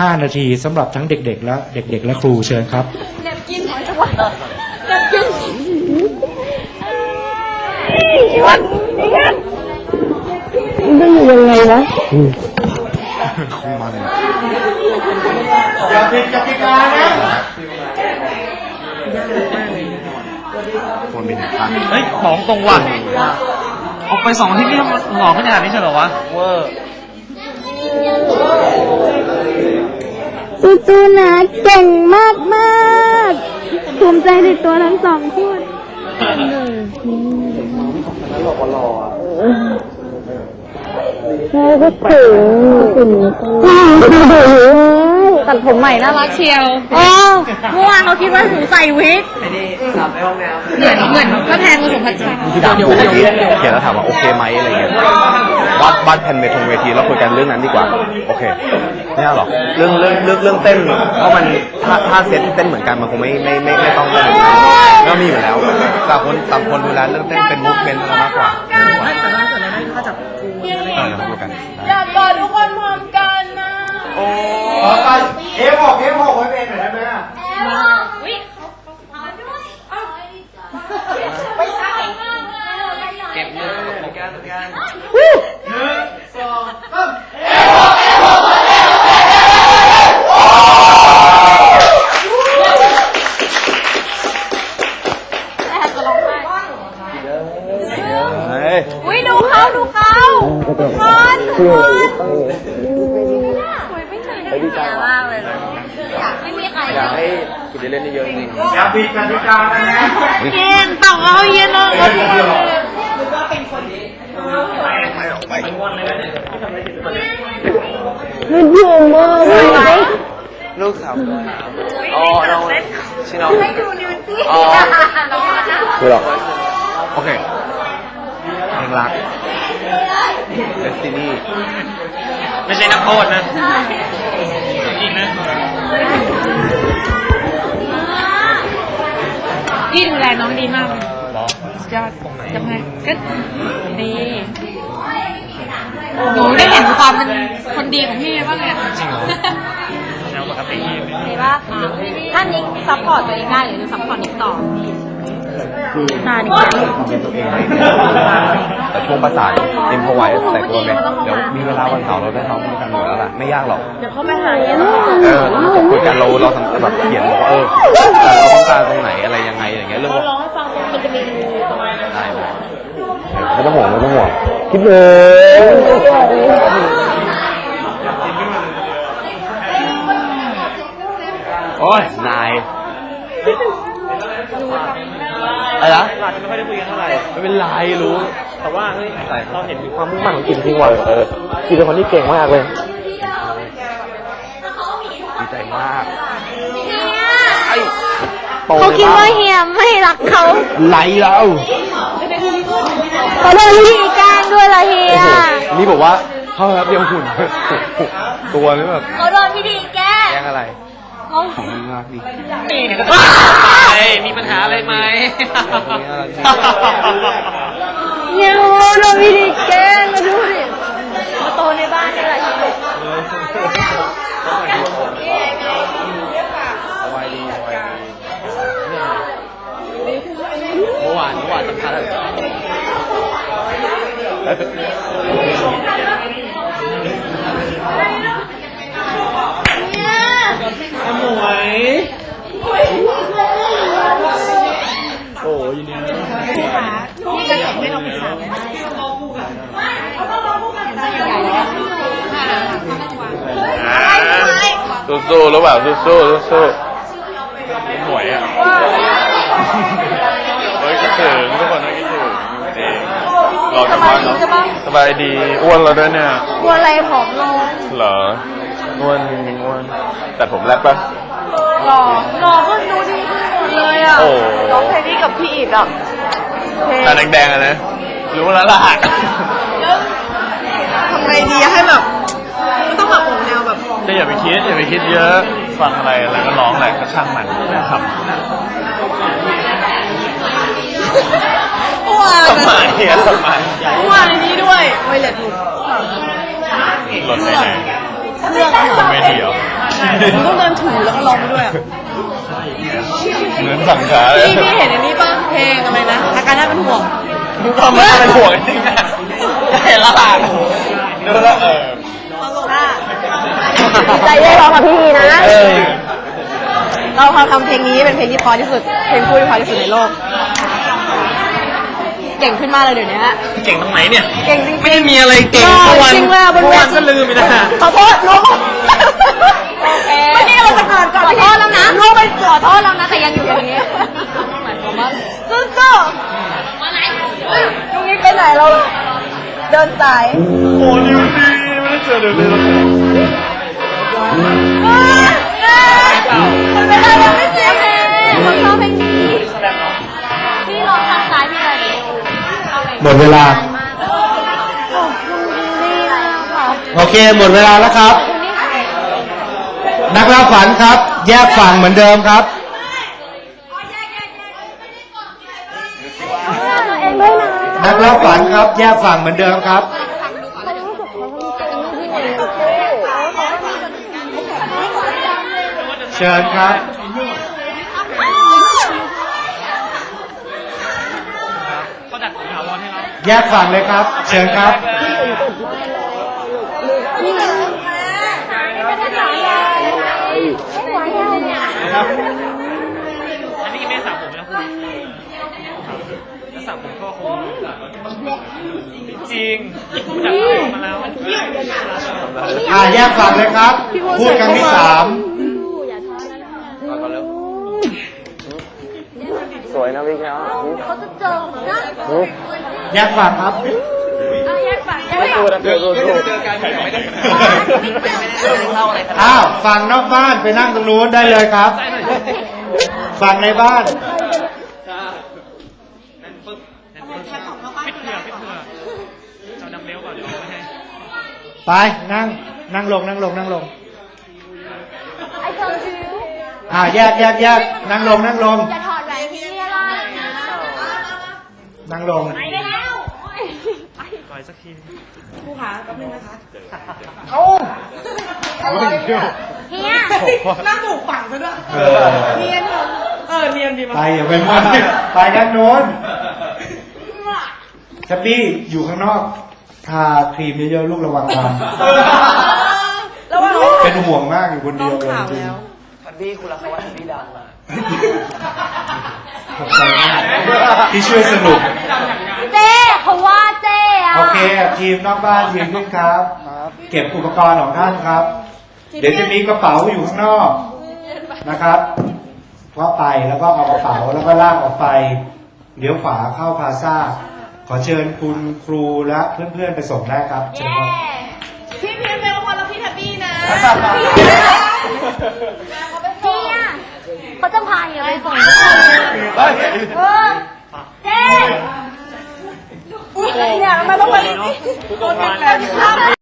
5 นาทีสำหรับทั้งเด็ก ๆ และเด็ก ๆ และครูเชิญครับเด็กกินหอยจังหวัดเด็กกินวันได้อยู่ยังไงนะคงมันอย่าผิดกติกานะควรเป็นพันเฮ้ยของตรงว่ะออกไปสองที่นี่หลอกขนาดนี้ใช่เหรอวะ เวอร์ จูจูนะเก่งมากมากๆภูมิใจในตัวทั้งสองคนใช่ก็ถึงถึง ตัดผมใหม่น่ารักเชียวอ๋อเมื่อวานเขาคิดว่าหนูใส่วิกเหมือนเหมือนพระแพงผสมพัชชาที่ถามผมเขียนแล้วถามว่าโอเคไหมอะไรเงี้ยวาดวาดแผ่นเวทงเวทีแล้วคุยกันเรื่องนั้นดีกว่า โอเคไม่เอาหรอกเรื่องเรื่องเรื่องเรื่องเต้นเพราะมันถ้าถ้าเซตที่เต้นเหมือนกันมันคงไม่ไม่ไม่ไม่ต้องเต้นก็มีอยู่แล้วต่างคนต่างคนดูแลเรื่องเต้นเป็นมูฟเมนต์อะไรมากกว่าแต่ถ้าเกิดอะไรก็จับเออเดี๋ยวคุยกัน เอฟบอกเอฟบอกไว้เป็นหน่อยได้ไหมอะวิเอาด้วยไปใส่เก็บมือตรงกลางตรงกลางเฮ้ยวิดูเขาดูเขาทุกคนทุกคนสวยไม่เคยได้ดีใจมากเลยไม่มีใคร อยากให้คุณได้เล่นเยอะๆจริงอย่าผิดกติกานะเก่งต่องเอาเย็นเลยเขาทุกคนเลยมันอยู่มากเลยลูกสาวอ๋อน้องชื่อน้องให้ดูนิวตี้อ๋อคือหรอโอเคเพลงรักเดสตินี ไม่ใช่นักโทษนะจริงนะพี่ดูแลน้องดีมากเลยหรอสุดยอดจำไงก็ดีหนูได้เห็นความเป็นคนดีของพี่บ้างไงจริงเหรอแนวปกติดีป่ะถ้านิกซัพพอร์ตตัวเองได้หรือจะซัพพอร์ตนิกต่อคือตานิกความเป็นตัวเองให้แต่ช่ วงประสานเอ็มพอไว้แต่ตัวเนี่ยเดี๋ยวมีเวลาวันเสาร์เราได้ซ้อมกันอยู่แล้วล่ะไม่ยากหรอกเดี๋ยวเขาไปหาเย็นเออคุยกันเราเราทำแบบเขียนบอกว่าเออแต่เราต้องการตรงไหนอะไรยังไงอย่างเงี้ยเรื่องว่าร้องให้ฟังมันจะมีประมาณนั้นได้เลยไม่ต้องห่วงไม่ต้องห่วงคิดเลยโอ้ย นายอะไรนะอาจจะไม่ค่อยได้คุยกันเท่าไหร่ ไม่เป็นไรรู้ แต่ว่าเฮ้ยเราเห็นมีความมุ่งมั่นของกินจริงว่ะเออกินเป็นคนที่เก่งมากเลย ดีใจมากไอ้โตเขาเลยคิดว่าบ้างเฮียไม่รักเขาไรเราเขาโดนวิธีการด้วยละเฮีโอ้ยโหนี่บอกว่าเข้าแป๊บเดียวหุ่น ตัวนี่แบบเขาโดนวิธีแก้แกล้งอะไรเขาของมันมากดินี่เนี่ยก็ไอ้มีปัญหาอะไรไหม เฮียโดนวิธีแก้มาดูดิมาโตในบ้านนี่แหละเฮียสบายดีสบายดีเมื่อวานเมื่อวานสัมภาษณ์หมวยโอ้ยเนี่ย พี่จะส่งให้เราปรึกษาไหม สู้ๆแล้วแบบสู้ๆสู้หมวยอะเฮ้ยคิดถึงทุกคนนะคิดถึงดีรอจากบ้านเนาะสบายดีอ้วนแล้วด้วยเนี่ยกลัวอะไรผอมลงเหรออ้วนอ้วนแต่ผมแรปปะหล่อหล่อขึ้นดูดีขึ้นหมดเลยอะโอ้ร้องเพลงนี้กับพี่อีกอะเพลงตาแดงๆอะนะรู้แล้วล่ะทำไงดีอะให้แบบไม่ต้องแบบออกแนว แบบจะอย่าไปคิดอย่าไปคิดเยอะฟังอะไรอะไรก็ร้องอะไรก็ช่างมันไม่ทำเมื่อวานทำไมอะทำไมเมื่อวานนี้ด้วยไวเลตหลุดหล่นไปไหนบนเวทีเหรอมันต้องเดินถือแล้วก็ร้องไปด้วยอะเหมือนสั่งขาเลยพี่พี่เห็นอันนี้ป่ะเพลงอะไรนะอาการน่าเป็นห่วง ดูก็ไม่เป็นห่วงจริงนะเห็นและล่ะดูแล้วเออตลกอะ ใจเย็นร้องกับพี่นะ เออ เราทำทำเพลงนี้เป็นเพลงที่เพอที่สุด เพลงคู่ที่เพอที่สุดในโลก เก่งขึ้นมากเลยเดี๋ยวนี้เก่งตรงไหนเนี่ย เก่งจริงๆไม่ได้มีอะไรเก่งอเมื่ออวันจริงว่าบนเมื่อเววันทีก็ลืมไปนะขอโทษลูกโอเคเมื่อกี้เราจะผ่านก่อนขอโทษแล้วนะลูกไปขอโทษแล้วนะแต่ยังอยู่อย่างนี้ซึ่งก็ตรงนี้ไปไหนเราเดินสาย โอ้นิวดีไม่ได้เจอเดี๋ยวเลยแล้ว มันเป็นอะไรไม่จริงผมชอบเพลงนี้พี่ลองทางซ้ายพี่เลยหมดเวลาดีเลยค่ะโอเค หมดเวลาแล้วครับ นักล่าฝันครับ แยกฝั่งเหมือนเดิมครับตัวเองด้วยนะนักล่าฝันครับ แยกฝั่งเหมือนเดิมครับ เชิญครับแยกฝั่งเลยครับ เชิญครับ อันนี้ไม่ได้สระผมนะคุณถ้าสระผมก็คงจริงรู้จักผมมาแล้ว อ่าแยกฝั่งเลยครับ พูดครั้งที่สาม สวยนะพี่แก้วเขาจะเจอนะแยกฝั่งครับเอาแยกฝั่งแยกฝั่งเจอตัวถูกอ้าวฝั่งนอกบ้านไปนั่งตรงนู้นได้เลยครับฝั่งในบ้านนั่นปึ๊บนั่นปึ๊บพิดเผื่อพิดเผื่อเอาดำเร็วก่อนเดี๋ยวเอาไม่ให้ไปนั่งนั่งลงนั่งลงนั่งลงไอ้เธอคืออ่าแยกแยกแยกนั่งลงนั่งลง อย่าถอดแหวนพี่อะไร นั่งลง ไปได้แล้วก่อยสักทีผู้ขาแป๊บนึงนะคะเฮียนั่งถูกฝั่งซะด้วยเออเนียนเหรอเออเนียนดีมากไปอย่าไปมั่วไปด้านโน้นชับบี้อยู่ข้างนอกทาครีมเยอะๆลูกระวังตาแล้วว่าเป็นห่วงมากอยู่คนน้เดีอยวง เลยข่าวจริงแล้วขอบใจมากที่ช่วยสนุกเจ้เขาว่าเจ้อะโอเคทีมนอกบ้านยืนขึ้นครับ เก็บอุปกรณ์ของท่านครับ เดี๋ยวจะมีกระเป๋าอยู่ข้างนอกนะครับว่าไปแล้วก็เอากระเป๋าแล้วก็ลากออกไปเลี้ยวขวาเข้าพาซ่า ขอเชิญคุณครูและเพื่อนๆไปส่งได้ครับเชิญครับ พี่เพียนเมลพอแล้วพี่แฮปปี้นะ เขาจะพาเฮียไปส่งทุกคนเออเจ้เนี่ยทำไมต้องไปทุกคนเป็นแบบ